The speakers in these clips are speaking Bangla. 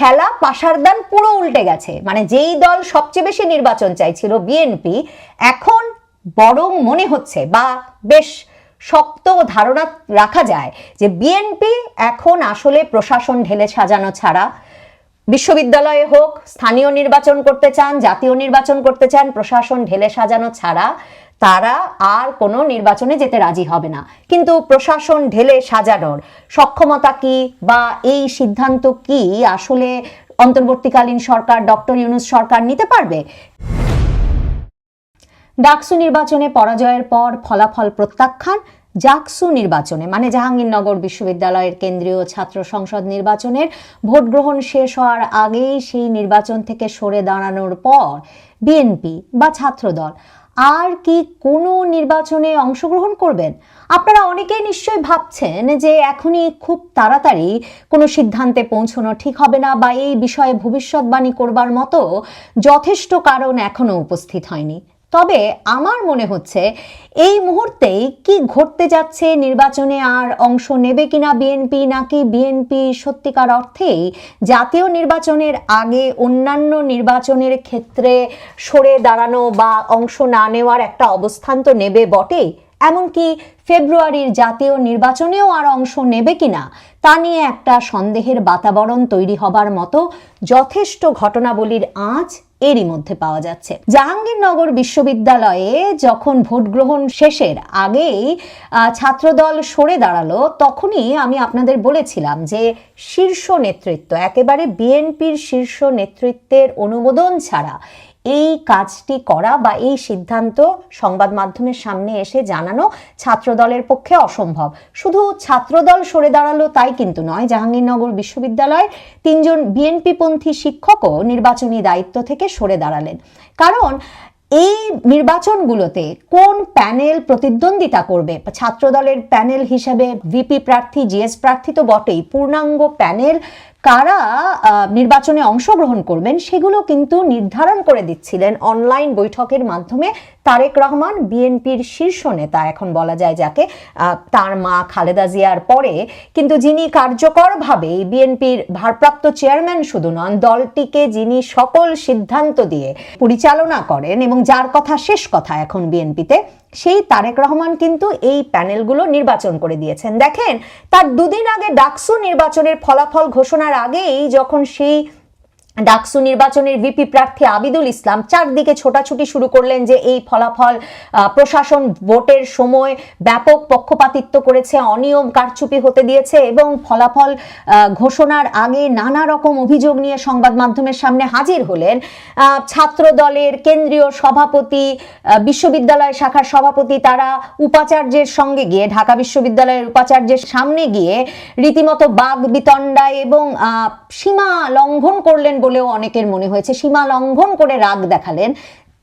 খেলা পাশারদান পুরো উল্টে গেছে। মানে যেই দল সবচেয়ে বেশি নির্বাচন চাইছিল বিএনপি এখন বরং মনে হচ্ছে বা বেশ শক্ত ধারণা রাখা যায় যে বিএনপি এখন আসলে প্রশাসন ঢেলে সাজানো ছাড়া বিশ্ববিদ্যালয়ে হোক, স্থানীয় নির্বাচন করতে চান, জাতীয় নির্বাচন করতে চান, প্রশাসন ঢেলে সাজানো ছাড়া তারা আর কোনো নির্বাচনে যেতে রাজি হবে না। কিন্তু প্রশাসন ঢেলে সাজানোর সক্ষমতা কি বা এই সিদ্ধান্ত কি আসলে অন্তর্বর্তীকালীন সরকার, ডক্টর ইউনুস সরকার নিতে পারবে? ডাকসু নির্বাচনে পরাজয়ের পর ফলাফল প্রত্যাখ্যান জাকসু নির্বাচনে মানে জাহাঙ্গীরনগর বিশ্ববিদ্যালয়ের কেন্দ্রীয় ছাত্র সংসদ নির্বাচনের ভোট গ্রহণ শেষ হওয়ার আগেই সেই নির্বাচন থেকে সরে দাঁড়ানোর পর বিএনপি বা ছাত্রদল আর কি কোনো নির্বাচনে অংশগ্রহণ করবেন? আপনারা অনেকেই নিশ্চয়ই ভাবছেন যে এখনই খুব তাড়াতাড়ি কোনো সিদ্ধান্তে পৌঁছানো ঠিক হবে না বা এই বিষয়ে ভবিষ্যৎবাণী করবার মতো যথেষ্ট কারণ এখনও উপস্থিত হয়নি। তবে আমার মনে হচ্ছে এই মুহূর্তেই কি ঘটতে যাচ্ছে নির্বাচনে আর অংশ নেবে কিনা বিএনপি নাকি বিএনপি সত্যিকার অর্থেই জাতীয় নির্বাচনের আগে অন্যান্য নির্বাচনের ক্ষেত্রে সরে দাঁড়ানো বা অংশ না নেওয়ার একটা অবস্থান তো নেবে বটেই। এমনকি ফেব্রুয়ারির জাতীয় নির্বাচনেও আর অংশ নেবে কিনা তা নিয়ে একটা সন্দেহের বাতাবরণ তৈরি হবার মতো যথেষ্ট ঘটনাবলীর আঁচ এরই মধ্যে পাওয়া যাচ্ছে। জাহাঙ্গীরনগর বিশ্ববিদ্যালয়ে যখন ভোট গ্রহণ শেষের আগেই ছাত্রদল সরে দাঁড়াল, তখনই আমি আপনাদের বলেছিলাম যে শীর্ষ নেতৃত্ব, একেবারে বিএনপির শীর্ষ নেতৃত্বের অনুমোদন ছাড়া এই কাজটি করা বা এই সিদ্ধান্ত সংবাদ মাধ্যমের সামনে এসে জানানো ছাত্রদলের পক্ষে অসম্ভব। শুধু ছাত্রদল সরে দাঁড়াল তাই কিন্তু নয়, জাহাঙ্গীরনগর বিশ্ববিদ্যালয়ের তিনজন বিএনপিপন্থী শিক্ষকও নির্বাচনী দায়িত্ব থেকে সরে দাঁড়ালেন। কারণ এই নির্বাচনগুলোতে কোন প্যানেল প্রতিদ্বন্দ্বিতা করবে? ছাত্রদলের প্যানেল হিসেবে ভিপি প্রার্থী, জিএস প্রার্থী তো বটেই। পূর্ণাঙ্গ প্যানেল কারা নির্বাচনে অংশগ্রহণ করবেন সেগুলো কিন্তু নির্ধারণ করে দিচ্ছিলেন অনলাইন বৈঠকের মাধ্যমে তারেক রহমান, বিএনপির শীর্ষ নেতা এখন বলা যায় যাকে তার মা খালেদা জিয়ার পরে। কিন্তু যিনি কার্যকরভাবে বিএনপির ভারপ্রাপ্ত চেয়ারম্যান শুধু নন, দলটিকে যিনি সকল সিদ্ধান্ত দিয়ে পরিচালনা করেন এবং যার কথা শেষ কথা এখন বিএনপিতে সেই তারেক রহমান কিন্তু এই প্যানেলগুলো নির্বাচন করে দিয়েছেন। দেখেন, তার দুদিন আগে ডাকসু নির্বাচনের ফলাফল ঘোষণার আগেই যখন সেই ডাকসু নির্বাচনের ভিপি প্রার্থী আবিদুল ইসলাম চারদিকে ছোটাছুটি শুরু করলেন যে এই ফলাফল প্রশাসন ভোটের সময় ব্যাপক পক্ষপাতিত্ব করেছে, অনিয়ম কারচুপি হতে দিয়েছে এবং ফলাফল ঘোষণার আগে নানা রকম অভিযোগ নিয়ে সংবাদ মাধ্যমের সামনে হাজির হলেন। ছাত্র দলের কেন্দ্রীয় সভাপতি বিশ্ববিদ্যালয় শাখার সভাপতি তারা উপাচার্যের সঙ্গে গিয়ে, ঢাকা বিশ্ববিদ্যালয়ের উপাচার্যের সামনে গিয়ে রীতিমতো বাঘ বিতণ্ডায় এবং সীমা লঙ্ঘন করলেন বলেও অনেকের মনে হয়েছে, সীমা লঙ্ঘন করে রাগ দেখালেন।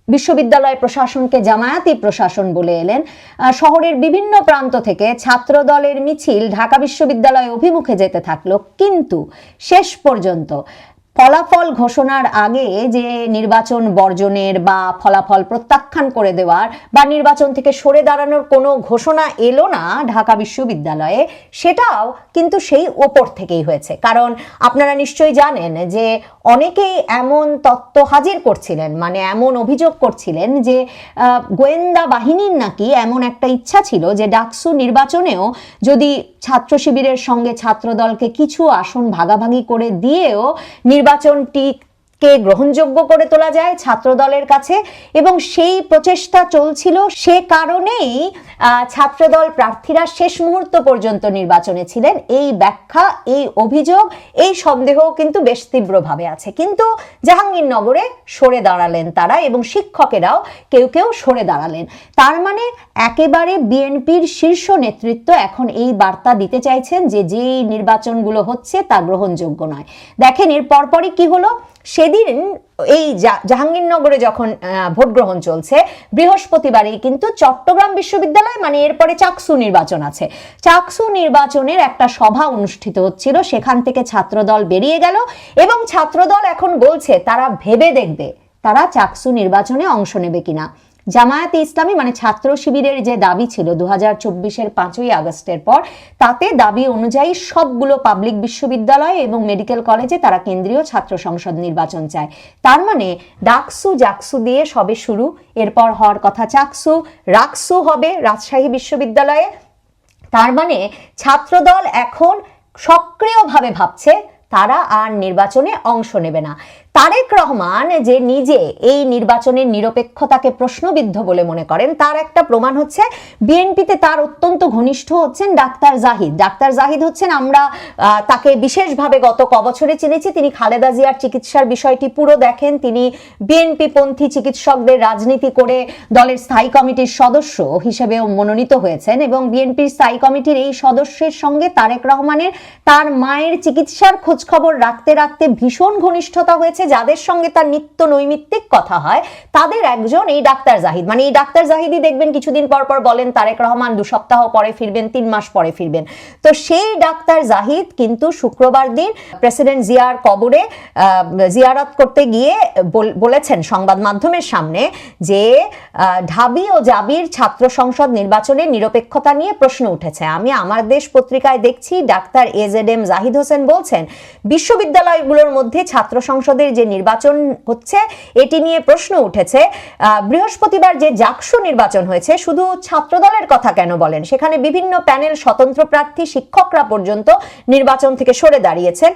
বিশ্ববিদ্যালয় প্রশাসনকে জামায়াতি প্রশাসন বলে এলেন। শহরের বিভিন্ন প্রান্ত থেকে ছাত্র দলের মিছিল ঢাকা বিশ্ববিদ্যালয় অভিমুখে যেতে থাকল। কিন্তু শেষ পর্যন্ত ফলাফল ঘোষণার আগে যে নির্বাচন বর্জনের বা ফলাফল প্রত্যাখ্যান করে দেওয়ার বা নির্বাচন থেকে সরে দাঁড়ানোর কোনো ঘোষণা এলো না ঢাকা বিশ্ববিদ্যালয়ে, সেটাও কিন্তু সেই ওপর থেকেই হয়েছে। কারণ আপনারা নিশ্চয়ই জানেন যে অনেকেই এমন তত্ত্ব হাজির করছিলেন মানে এমন অভিযোগ করছিলেন যে গোয়েন্দা বাহিনীর নাকি এমন একটা ইচ্ছা ছিল যে ডাকসু নির্বাচনেও যদি ছাত্র শিবিরের সঙ্গে ছাত্রদলকে কিছু আসন ভাগাভাগি করে দিয়েও নির্বাচনটি কে গ্রহণযোগ্য করে তোলা যায় ছাত্রদলের কাছে? এবং সেই প্রচেষ্টা চলছিল সে কারণেই ছাত্রদল প্রার্থীরা শেষ মুহূর্ত পর্যন্ত নির্বাচনে ছিলেন। এই ব্যাখ্যা, এই অভিযোগ, এই সন্দেহ কিন্তু বেশ তীব্রভাবে আছে। কিন্তু জাহাঙ্গীরনগরে সরে দাঁড়ালেন তারা এবং শিক্ষকেরাও কেউ কেউ সরে দাঁড়ালেন। তার মানে একেবারে বিএনপির শীর্ষ নেতৃত্ব এখন এই বার্তা দিতে চাইছেন যে যেই নির্বাচনগুলো হচ্ছে তা গ্রহণযোগ্য নয়। দেখেন এর পরপরই কি হলো? সেদিন এই জাহাঙ্গীরনগরে যখন ভোট গ্রহণ চলছে, বৃহস্পতিবারেই কিন্তু চট্টগ্রাম বিশ্ববিদ্যালয় মানে এরপরে চাকসু নির্বাচন আছে। চাকসু নির্বাচনের একটা সভা অনুষ্ঠিত হচ্ছিল, সেখান থেকে ছাত্রদল বেরিয়ে গেল এবং ছাত্রদল এখন বলছে, তারা ভেবে দেখবে, তারা চাকসু নির্বাচনে অংশ নেবে কিনা। জামায়াতে ইসলামী মানে ছাত্র শিবিরের যে দাবি ছিল দু হাজার চব্বিশের পাঁচই আগস্টের পর, তাতে দাবি অনুযায়ী সবগুলো পাবলিক বিশ্ববিদ্যালয় এবং মেডিকেল কলেজে তারা কেন্দ্রীয় ছাত্র সংসদ নির্বাচন চায়। তার মানে ডাকসু জাকসু দিয়ে সবে শুরু, এরপর হওয়ার কথা চাকসু, রাকসু হবে রাজশাহী বিশ্ববিদ্যালয়ে। তার মানে ছাত্রদল এখন সক্রিয়ভাবে ভাবছে, তারা আর নির্বাচনে অংশ নেবে না। তারেক রহমান যে নিজে এই নির্বাচনের নিরপেক্ষতাকে প্রশ্নবিদ্ধ বলে মনে করেন, তার একটা প্রমাণ হচ্ছে বিএনপিতে তার অত্যন্ত ঘনিষ্ঠ হচ্ছেন ডাক্তার জাহিদ। ডাক্তার জাহিদ হচ্ছেন, আমরা তাকে বিশেষভাবে গত কবছরে চিনেছি, তিনি খালেদা জিয়ার চিকিৎসার বিষয়টি পুরো দেখেন, তিনি বিএনপি পন্থী চিকিৎসকদের রাজনীতি করে দলের স্থায়ী কমিটির সদস্য হিসেবেও মনোনীত হয়েছেন এবং বিএনপির স্থায়ী কমিটির এই সদস্যের সঙ্গে তারেক রহমানের তার মায়ের চিকিৎসার খোঁজখবর রাখতে রাখতে ভীষণ ঘনিষ্ঠতা হয়েছে। যাদের সঙ্গে তার নিত্য নৈমিত্তিক কথা হয়, তাদের একজন এই ডাক্তার জাহিদ। মানে এই ডাক্তার জাহিদই দেখবেন কিছুদিন পর পর বলেন, তারেক রহমান দু সপ্তাহ পরে ফিরবেন, তিন মাস পরে ফিরবেন। তো সেই ডাক্তার জাহিদ কিন্তু শুক্রবার দিন প্রেসিডেন্ট জিয়ার কবরে জিয়ারত করতে গিয়ে বলেছেন সংবাদ মাধ্যমের সামনে যে ঢাবি ও জাবির ছাত্র সংসদ নির্বাচনের নিরপেক্ষতা নিয়ে প্রশ্ন উঠেছে। আমি আমার দেশ পত্রিকায় দেখছি, doctor A Z M Zahid Hossain বলছেন, বিশ্ববিদ্যালয়গুলোর মধ্যে ছাত্র সংসদের যে নির্বাচন হচ্ছে এটি নিয়ে প্রশ্ন উঠেছে বৃহস্পতিবার যে জাকসু নির্বাচন হয়েছে শুধু ছাত্রদলের কথা কেন বলেন? সেখানে বিভিন্ন প্যানেল স্বতন্ত্র প্রার্থী শিক্ষকরা পর্যন্ত নির্বাচন থেকে সরে দাঁড়িয়েছেন।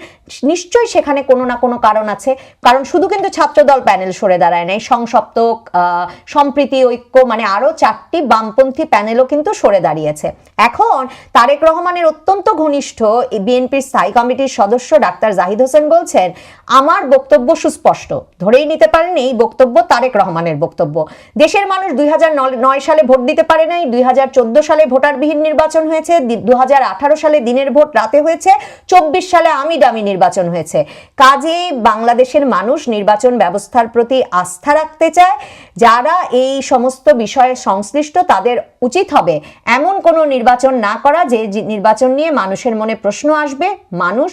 নিশ্চয়ই সেখানে কোনো না কোনো কারণ আছে কারণ শুধু কিন্তু ছাত্রদল প্যানেল সরে দাঁড়ায় নাই সংসপ্তক আহ, সম্প্রীতি ঐক্য মানে আরও চারটি বামপন্থী প্যানেলও কিন্তু সরে দাঁড়িয়েছে। এখন তারেক রহমানের অত্যন্ত ঘনিষ্ঠ বিএনপির স্থায়ী কমিটির সদস্য ডাক্তার জাহিদ হোসেন বলছেন আমার বক্তব্য সুস্পষ্ট। ধরেই নিতে পারেন এই বক্তব্য তারেক রহমানের বক্তব্য। দেশের মানুষ দুই সালে ভোট দিতে পারে নাই, দুই সালে ভোটারবিহীন নির্বাচন হয়েছে দুই হাজার আঠারো সালে দিনের ভোট রাতে হয়েছে, চব্বিশ সালে আমি দামি নির্বাচন হয়েছে। কাজে বাংলাদেশের মানুষ নির্বাচন ব্যবস্থার প্রতি আস্থা রাখতে চায়। যারা এই সমস্ত বিষয়ে সংশ্লিষ্ট, তাদের উচিত হবে এমন কোনো নির্বাচন না করা যে নির্বাচন নিয়ে মানুষের মনে প্রশ্ন আসবে। মানুষ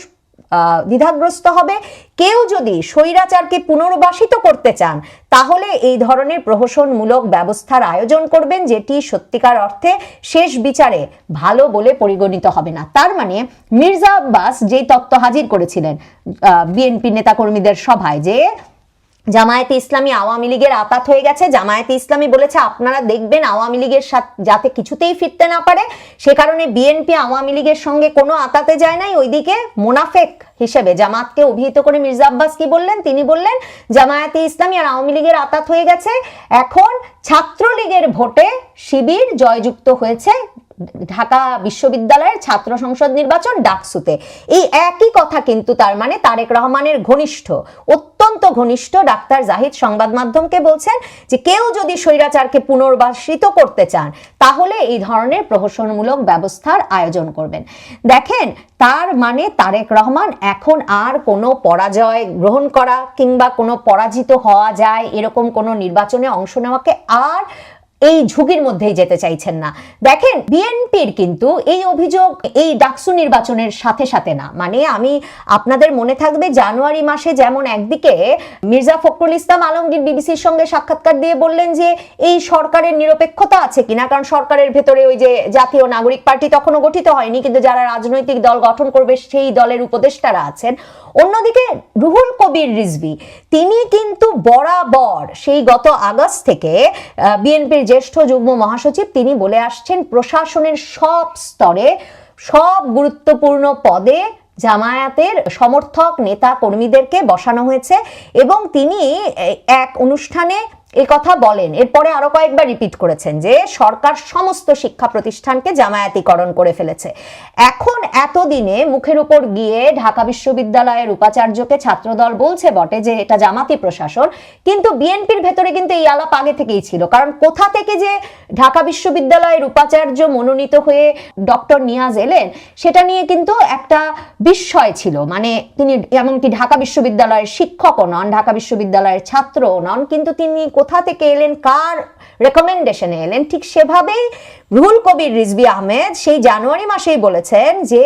দ্বিধাগ্রস্ত হবে। কেউ যদি স্বৈরাচারকে পুনর্বাসিত করতে চান, তাহলে এই ধরনের প্রহসনমূলক ব্যবস্থার আয়োজন করবেন, যেটি সত্যিকার অর্থে শেষ বিচারে ভালো বলে পরিগণিত হবে না। তার মানে মির্জা আব্বাস যেই তত্ত্ব হাজির করেছিলেন বিএনপি নেতাকর্মীদের সভায়, যে জামায়াতে ইসলামী আওয়ামী লীগের আতাত হয়ে গেছে। জামায়াতে ইসলামী বলেছে, আপনারা দেখবেন আওয়ামী লীগের সাথে, যাতে কিছুতেই ফিরতে না পারে। সে কারণে বিএনপি আওয়ামী লীগের সঙ্গে কোনো আতাতে যায় নাই। ওইদিকে মোনাফেক হিসেবে জামাতকে অভিহিত করে মির্জা আব্বাস কি বললেন? তিনি বললেন, জামায়াতে ইসলামী আর আওয়ামী লীগের আতাত হয়ে গেছে। এখন ছাত্রলীগের ভোটে শিবির জয়যুক্ত হয়েছে ঢাকা বিশ্ববিদ্যালয়ের ছাত্র সংসদ নির্বাচন ডাকসুতে। এই একই কথা কিন্তু তার মানে তারেক রহমানের ঘনিষ্ঠ, অত্যন্ত ঘনিষ্ঠ ডাক্তার জাহিদ সংবাদ মাধ্যমকে বলছেন যে কেউ যদি স্বৈরাচারকে পুনর্বাসিত করতে চান, তাহলে এই ধরনের প্রহসনমূলক ব্যবস্থার আয়োজন করবেন। দেখেন, তার মানে তারেক রহমান এখন আর কোনো পরাজয় গ্রহণ করা কিংবা কোনো পরাজিত হওয়া যায় এরকম কোনো নির্বাচনে অংশ নেওয়াকে আর এই ঝুঁকির মধ্যেই যেতে চাইছেন না। দেখেন, বিএনপির কিন্তু এই অভিযোগ এই ডাকসু নির্বাচনের সাথে সাথে না। মানে আমি আপনাদের মনে থাকবে, জানুয়ারি মাসে যেমন একদিকে মির্জা ফখরুল ইসলাম আলমগীর বিবিসির সঙ্গে সাক্ষাৎকার দিয়ে বললেন যে, এই সরকারের নিরপেক্ষতা আছে কিনা? কারণ সরকারের ভেতরে ওই যে জাতীয় নাগরিক পার্টি তখনও গঠিত হয়নি, কিন্তু যারা রাজনৈতিক দল গঠন করবে, সেই দলের উপদেষ্টারা আছেন। অন্যদিকে রুহুল কবির রিজভি, তিনি কিন্তু বরাবর সেই গত আগস্ট থেকে বিএনপির জ্যেষ্ঠ যুগ্ম মহাসচিব তিনি বলে আসছেন, প্রশাসনের সব স্তরে, সব গুরুত্বপূর্ণ পদে জামায়াতের সমর্থক নেতা কর্মীদেরকে বসানো হয়েছে এবং তিনি এক অনুষ্ঠানে এই কথা বলেন। এরপরে আরও কয়েকবার রিপিট করেছেন যে সরকার সমস্ত শিক্ষা প্রতিষ্ঠানকে জামায়াতিকরণ করে ফেলেছে। এখন এতদিনে মুখের উপর গিয়ে ঢাকা বিশ্ববিদ্যালয়ের উপাচার্যকে ছাত্রদল বলছে বটে যে এটা জামাতি প্রশাসন, কিন্তু বিএনপির ভেতরে কিন্তু এই আলাপ আগে থেকেই ছিল। কারণ কোথা থেকে যে ঢাকা বিশ্ববিদ্যালয়ের উপাচার্য মনোনীত হয়ে ডক্টর নিয়াজ এলেন, সেটা নিয়ে কিন্তু একটা বিস্ময় ছিল। মানে তিনি এমনকি ঢাকা বিশ্ববিদ্যালয়ের শিক্ষকও নন, ঢাকা বিশ্ববিদ্যালয়ের ছাত্রও নন, কিন্তু তিনি কোথা থেকে এলেন, কার রেকমেন্ডেশনে এলেন, ঠিক সেভাবেই রুহুল কবির রিজভি আহমেদ সেই জানুয়ারি মাসেই বলেছেন যে,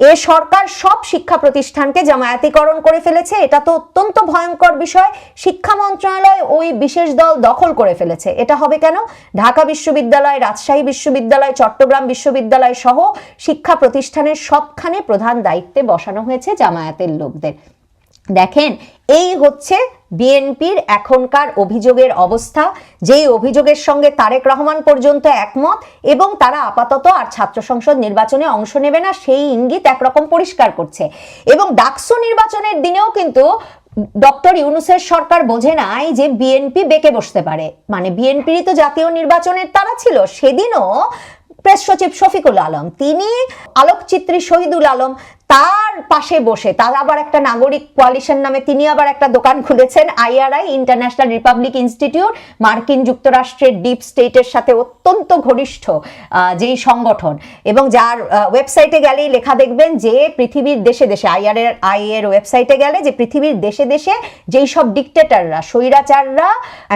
এ সরকার সব শিক্ষা প্রতিষ্ঠানকে জামায়াতিকরণ করে ফেলেছে, এটা তো অত্যন্ত ভয়ঙ্কর বিষয়, শিক্ষা মন্ত্রণালয় ওই বিশেষ দল দখল করে ফেলেছে, এটা হবে কেন? ঢাকা বিশ্ববিদ্যালয়, রাজশাহী বিশ্ববিদ্যালয়, চট্টগ্রাম বিশ্ববিদ্যালয় সহ শিক্ষা প্রতিষ্ঠানের সবখানে প্রধান দায়িত্বে বসানো হয়েছে জামায়াতের লোকদের। দেখেন, এই হচ্ছে বিএনপির এখনকার অভিযোগের অবস্থা, যেই অভিযোগের সঙ্গে তারেক রহমান পর্যন্ত একমত এবং তারা আপাতত আর ছাত্র সংসদ নির্বাচনে অংশ নেবে না, সেই ইঙ্গিত একরকম পরিষ্কার করছে। এবং ডাকসু নির্বাচনের দিনেও কিন্তু ডক্টর ইউনুসের সরকার বোঝে নাই যে বিএনপি বেঁকে বসতে পারে। মানে বিএনপিরই তো জাতীয় নির্বাচনের তারা ছিল, সেদিনও প্রেস সচিব শফিকুল আলম, তিনি আলোকচিত্রী শহীদুল আলম তার পাশে বসে, তার আবার একটা নাগরিক কোয়ালিশন নামে তিনি আবার একটা দোকান খুলেছেন আইআরআই ইন্টারন্যাশনাল রিপাবলিক ইনস্টিটিউট মার্কিন যুক্তরাষ্ট্রের ডিপ স্টেটের সাথে অত্যন্ত ঘনিষ্ঠ যেই সংগঠন। এবং যার ওয়েবসাইটে গেলেই লেখা দেখবেন যে পৃথিবীর দেশে দেশে আইআর এর আই এর ওয়েবসাইটে গেলে যে পৃথিবীর দেশে দেশে যেই সব ডিকটেটাররা স্বৈরাচাররা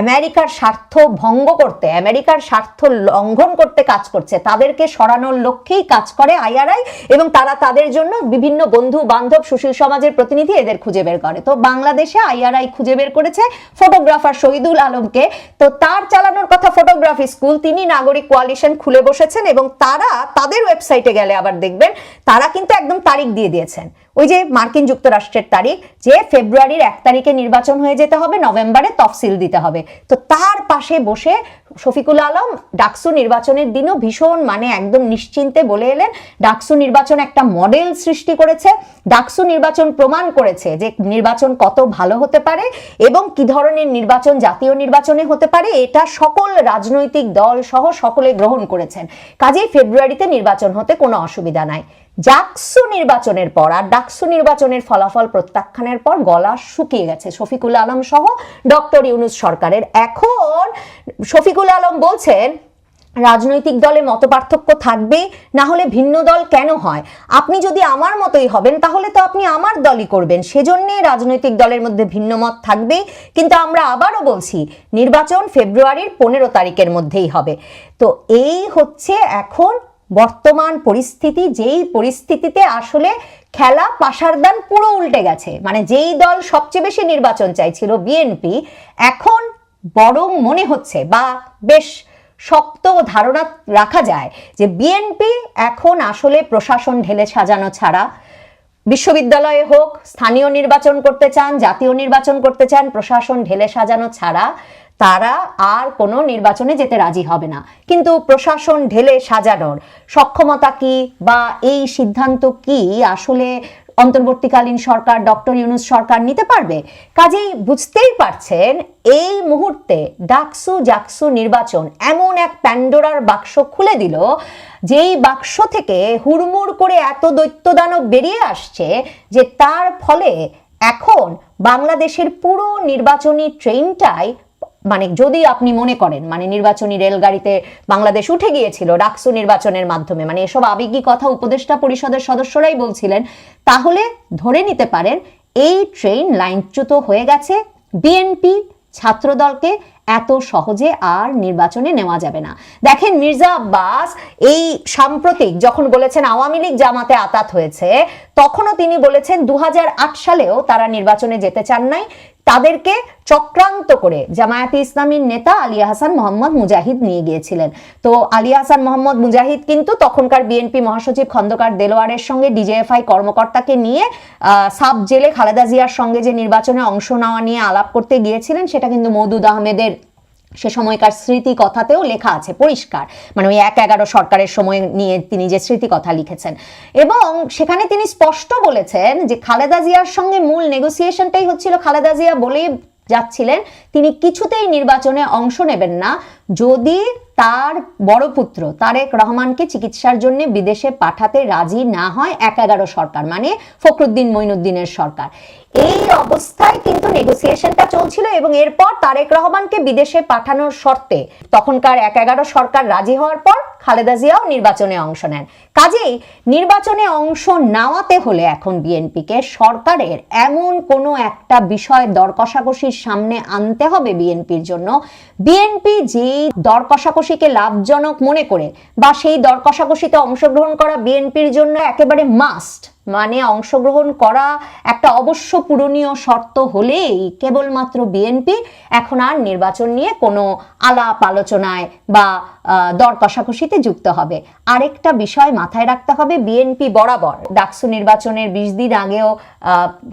আমেরিকার স্বার্থ ভঙ্গ করতে, আমেরিকার স্বার্থ লঙ্ঘন করতে কাজ করছে, তাদেরকে সরানোর লক্ষ্যেই কাজ করে আইআরআই এবং তারা তাদের জন্য বিভিন্ন বন্ধু, বান্ধব, সুশীল সমাজের প্রতিনিধি এদের খুঁজে বের করে। তো বাংলাদেশে আইআরআই খুঁজে বের করেছে ফটোগ্রাফার শহীদুল আলমকে। তো তার চালানোর কথা ফটোগ্রাফি স্কুল, তিনি নাগরিক কোয়ালিশন খুলে বসেছেন এবং তারা তাদের ওয়েবসাইটে গেলে আবার দেখবেন, তারা কিন্তু একদম তারিখ দিয়ে দিয়েছেন। ওই যে মার্কিন যুক্তরাষ্ট্রের তারিখ, যে ফেব্রুয়ারির এক তারিখে নির্বাচন হয়ে যেতে হবে, নভেম্বরে তফসিল দিতে হবে। তো তার পাশে বসে শফিকুল আলম ডাকসু নির্বাচনের দিনও ভীষণ মানে একদম নিশ্চিন্তে বলে এলেন। ডাকসু নির্বাচন একটা মডেল সৃষ্টি করেছে, ডাকসু নির্বাচন প্রমাণ করেছে যে নির্বাচন কত ভালো হতে পারে এবং কি ধরনের নির্বাচন জাতীয় নির্বাচনে হতে পারে, এটা সকল রাজনৈতিক দল সহ সকলে গ্রহণ করেছেন। কাজেই ফেব্রুয়ারিতে নির্বাচন হতে কোনো অসুবিধা নাই। জাকসু নির্বাচনের পর, আর ডাকসু নির্বাচনের ফলাফল প্রত্যাখ্যানের পর গলা শুকিয়ে গেছে। শফিকুল আলম সহ ডক্টর ইউনুস সরকারের। এখন শফিকুল আলম বলছেন, রাজনৈতিক দলে মত পার্থক্য থাকবে, না হলে ভিন্ন দল কেন হয়? আপনি যদি আমার মতোই হবেন, তাহলে তো আপনি আমার দলই করবেন। সেজন্যে রাজনৈতিক দলের মধ্যে ভিন্ন মত থাকবে। কিন্তু আমরা আবারও বলছি, নির্বাচন ফেব্রুয়ারির পনেরো তারিখের মধ্যেই হবে। তো এই হচ্ছে এখন বর্তমান পরিস্থিতি, যেই পরিস্থিতিতে আসলে খেলা পাশারদান পুরো উল্টে গেছে। মানে যেই দল সবচেয়ে বেশি নির্বাচন চাইছিল বিএনপি এখন বরং মনে হচ্ছে বা বেশ শক্ত ধারণা রাখা যায় যে বিএনপি এখন আসলে প্রশাসন ঢেলে সাজানো ছাড়া বিশ্ববিদ্যালয়ে হোক, স্থানীয় নির্বাচন করতে চান, জাতীয় নির্বাচন করতে চান, প্রশাসন ঢেলে সাজানো ছাড়া তারা আর কোনো নির্বাচনে যেতে রাজি হবে না। কিন্তু প্রশাসন ঢেলে সাজানোর সক্ষমতা কি বা এই সিদ্ধান্ত কি আসলে অন্তর্বর্তীকালীন সরকার, ডক্টর ইউনুস সরকার নিতে পারবে? কাজেই বুঝতেই পারছেন, এই মুহূর্তে ডাকসু জাকসু নির্বাচন এমন এক প্যান্ডোরার বাক্স খুলে দিল, যেই বাক্স থেকে হুড়মুড় করে এত দৈত্যদানব বেরিয়ে আসছে যে তার ফলে এখন বাংলাদেশের পুরো নির্বাচনী ট্রেনটাই মানে যদি আপনি মনে করেন মানে নির্বাচনী রেলগাড়িতে বাংলাদেশ উঠে গিয়েছিল ডাকসু নির্বাচনের মাধ্যমে মানে এসব আবেগী কথা উপদেষ্টা পরিষদের সদস্যরাই বলছিলেন, তাহলে ধরে নিতে পারেন এই ট্রেন লাইনচ্যুত হয়ে গেছে বিএনপি ছাত্রদলকে এত সহজে আর নির্বাচনে নেওয়া যাবে না। দেখেন মির্জা আব্বাস এই সাম্প্রতিক যখন বলেছেন আওয়ামী লীগ জামাতে আতাত হয়েছে, তখনও তিনি বলেছেন দু হাজার আট সালেও তারা নির্বাচনে যেতে চান নাই তাদেরকে চক্রান্ত করে জামায়াতে ইসলামীর নেতা আলিয়া হাসান মোহাম্মদ মুজাহিদ নিয়ে গিয়েছিলেন। তো আলিয়া হাসান মোহাম্মদ মুজাহিদ কিন্তু তখনকার বিএনপি মহাসচিব খন্দকার দেলোয়ারের সঙ্গে ডিজেএফআই কর্মকর্তাকে নিয়ে সাব জেলে খালেদা জিয়ার সঙ্গে যে নির্বাচনে অংশ নেওয়া নিয়ে আলাপ করতে গিয়েছিলেন, সেটা কিন্তু মৌদুদ আহমেদের সে সময়কার স্মৃতি কথাতেও লেখা আছে, পরিষ্কার। মানে ওই এক এগারো সরকারের সময় নিয়ে তিনি যে স্মৃতি কথা লিখেছেন। এবং সেখানে তিনি স্পষ্ট বলেছেন যে খালেদা জিয়ার সঙ্গে মূল নেগোসিয়েশনটাই হচ্ছিল খালেদা জিয়া বলেই যাচ্ছিলেন, তিনি কিছুতেই নির্বাচনে অংশ নেবেন না। যদি তার বড় পুত্র, তারেক রহমানকে চিকিৎসার জন্য বিদেশে পাঠাতে রাজি না হয় এক এগারো সরকার মানে ফখরুদ্দিন মইনুদ্দিনের সরকার। এই অবস্থায় কিন্তু নেগোসিয়েশনটা চলছিল এবং এরপর তারেক রহমানকে বিদেশে পাঠানোর শর্তে তখনকার এক এগারো সরকার রাজি হওয়ার পর খালেদা জিয়াও নির্বাচনে অংশ নেন। কাজেই নির্বাচনে অংশ নেওয়াতে হলে এখন বিএনপিকে সরকারের এমন কোনো একটা বিষয় দর কষাকষির সামনে আনতে হবে বিএনপির জন্য। বিএনপি যেই দর কষাকষিকে লাভজনক মনে করে বা সেই দর কষাকষিতে অংশগ্রহণ করা বিএনপির জন্য একেবারে মাস্ট মানে অংশগ্রহণ করা একটা অবশ্য পূরণীয় শর্ত হলেই কেবলমাত্র বিএনপি এখন আর নির্বাচন নিয়ে কোনো আলাপ আলোচনায় বা দর কষাকষিতে যুক্ত হবে। আরেকটা বিষয় মাথায় রাখতে হবে, বিএনপি বরাবর ডাকসু নির্বাচনের বিশ দিন আগেও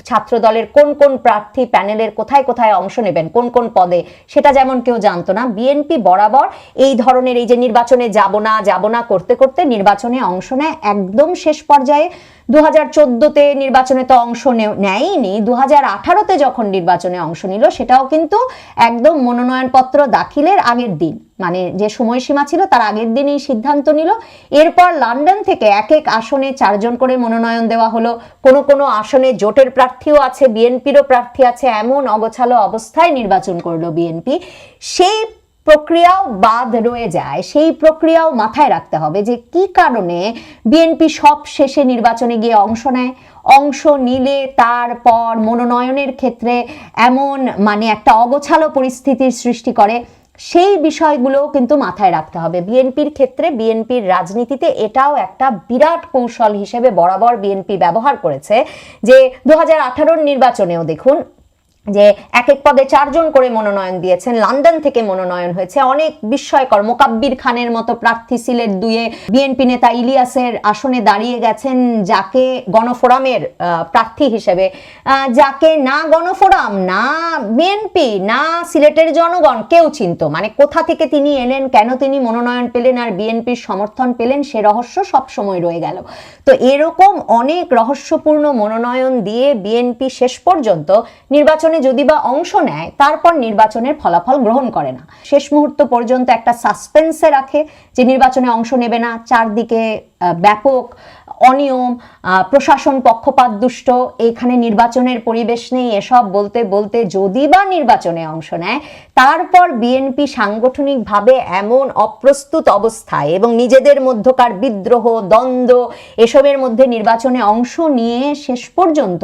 ছাত্র দলের কোন কোন প্রার্থী প্যানেলের কোথায় কোথায় অংশ নেবেন, কোন কোন পদে, সেটা যেমন কেউ জানতো না। বিএনপি বরাবর এই ধরনের এই যে নির্বাচনে যাব না যাব না করতে করতে নির্বাচনে অংশ নেয় একদম শেষ পর্যায়ে দু হাজার নির্বাচনে তো অংশ নেয়নি দু হাজার আঠারোতে যখন নির্বাচনে অংশ নিল, সেটাও কিন্তু একদম মনোনয়নপত্র দাখিলের আগের দিন। মানে যে সময়সীমা ছিল, তার আগের দিনই সিদ্ধান্ত নিল। এরপর লন্ডন থেকে এক এক আসনে চারজন করে মনোনয়ন দেওয়া হলো। কোনো কোনো আসনে জোটের প্রার্থীও আছে, বিএনপিরও প্রার্থী আছে, এমন অগোছালো অবস্থায় নির্বাচন করল বিএনপি। সেই প্রক্রিয়াও বাদ রয়ে যায়। সেই প্রক্রিয়াও মাথায় রাখতে হবে যে কি কারণে বিএনপি সব শেষে নির্বাচনে গিয়ে অংশ নেয়। অংশ নিলে তারপর মনোনয়নের ক্ষেত্রে এমন মানে একটা অগোছালো পরিস্থিতির সৃষ্টি করে। সেই বিষয়গুলোও কিন্তু মাথায় রাখতে হবে। বিএনপির ক্ষেত্রে বিএনপির রাজনীতিতে এটাও একটা বিরাট কৌশল হিসেবে বরাবর বিএনপি ব্যবহার করেছে যে দু হাজার নির্বাচনেও দেখুন যে এক এক পদে চারজন করে মনোনয়ন দিয়েছেন। লন্ডন থেকে মনোনয়ন হয়েছে। অনেক বিস্ময়কর। মোকাব্বির খানের মতো প্রার্থী সিলেট দুয়ে বিএনপি নেতা ইলিয়াসের আসনে দাঁড়িয়ে গেছেন, যাকে গণফোরামের প্রার্থী হিসেবে। যাকে না গণফোরাম, না বিএনপি, না সিলেটের জনগণ, কেউ চিনত। মানে কোথা থেকে তিনি এলেন, কেন তিনি মনোনয়ন পেলেন আর বিএনপির সমর্থন পেলেন, সে রহস্য সব সময় রয়ে গেল। তো এরকম অনেক রহস্যপূর্ণ মনোনয়ন দিয়ে বিএনপি শেষ পর্যন্ত নির্বাচনে যদি বা অংশ নেয়, তারপর নির্বাচনের ফলাফল গ্রহণ করে না। শেষ মুহূর্ত পর্যন্ত একটা সাসপেন্সে রাখে যে নির্বাচনে অংশ নেবে না। চারদিকে ব্যাপক অনিয়ম প্রশাসন পক্ষপাত দুষ্ট এখানে নির্বাচনের পরিবেশ নেই, এসব বলতে বলতে যদি বা নির্বাচনে অংশ নেয়, তারপর বিএনপি সাংগঠনিকভাবে এমন অপ্রস্তুত অবস্থায় এবং নিজেদের মধ্যকার বিদ্রোহ, দ্বন্দ্ব, এসবের মধ্যে নির্বাচনে অংশ নিয়ে শেষ পর্যন্ত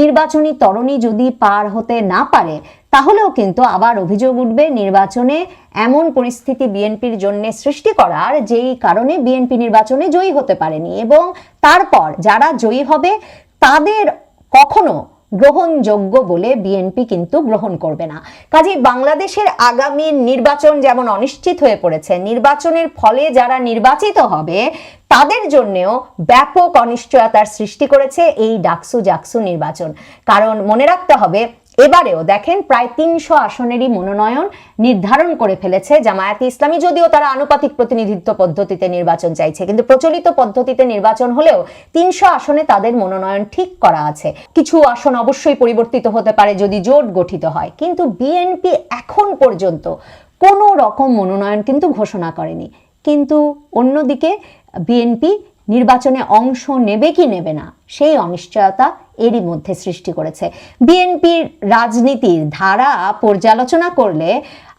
নির্বাচনী তরণী যদি পার হতে না পারে তাহলেও কিন্তু আবার অভিযোগ উঠবে নির্বাচনে এমন পরিস্থিতি বিএনপির জন্য সৃষ্টি করার, যেই কারণে বিএনপি নির্বাচনে জয়ী হতে পারেনি এবং তারপর যারা জয়ী হবে তাদের কখনো গ্রহণযোগ্য বলে বিএনপি কিন্তু গ্রহণ করবে না। কাজে বাংলাদেশের আগামী নির্বাচন যেমন অনিশ্চিত হয়ে পড়েছে, নির্বাচনের ফলে যারা নির্বাচিত হবে তাদের জন্যেও ব্যাপক অনিশ্চয়তার সৃষ্টি করেছে এই ডাকসু জাকসু নির্বাচন। কারণ মনে রাখতে হবে এবারেও দেখেন প্রায় তিনশো আসনেরই মনোনয়ন নির্ধারণ করে ফেলেছে জামায়াতে ইসলামী, যদিও তারা আনুপাতিক প্রতিনিধিত্ব পদ্ধতিতে নির্বাচন চাইছে। কিন্তু প্রচলিত পদ্ধতিতে নির্বাচন হলেও তিনশো আসনে তাদের মনোনয়ন ঠিক করা আছে। কিছু আসন অবশ্যই পরিবর্তিত হতে পারে যদি জোট গঠিত হয়। কিন্তু বিএনপি এখন পর্যন্ত কোনো রকম মনোনয়ন কিন্তু ঘোষণা করেনি। কিন্তু অন্যদিকে বিএনপি নির্বাচনে অংশ নেবে কি নেবে না, সেই অনিশ্চয়তা এরই মধ্যে সৃষ্টি করেছে। বিএনপির রাজনীতির ধারা পর্যালোচনা করলে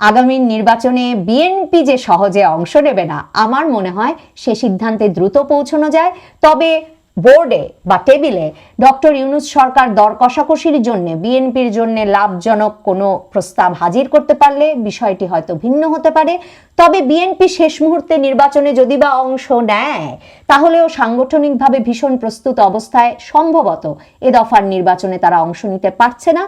আগামী নির্বাচনে বিএনপি যে সহজে অংশ নেবে না, আমার মনে হয় সে সিদ্ধান্তে দ্রুত পৌঁছানো যায়। তবে বোর্ডে বা টেবিলে ডক্টর ইউনুস সরকার দর কষাকষির জন্য, বিএনপির জন্য লাভজনক কোনো প্রস্তাব হাজির করতে পারলে বিষয়টি হয়তো ভিন্ন হতে পারে। তবে বিএনপি শেষ মুহূর্তে নির্বাচনে যদি বা অংশ নেয়, তাহলেও সাংগঠনিকভাবে ভীষণ প্রস্তুত অবস্থায় সম্ভবত এ দফার নির্বাচনে তারা অংশ নিতে পারছে না।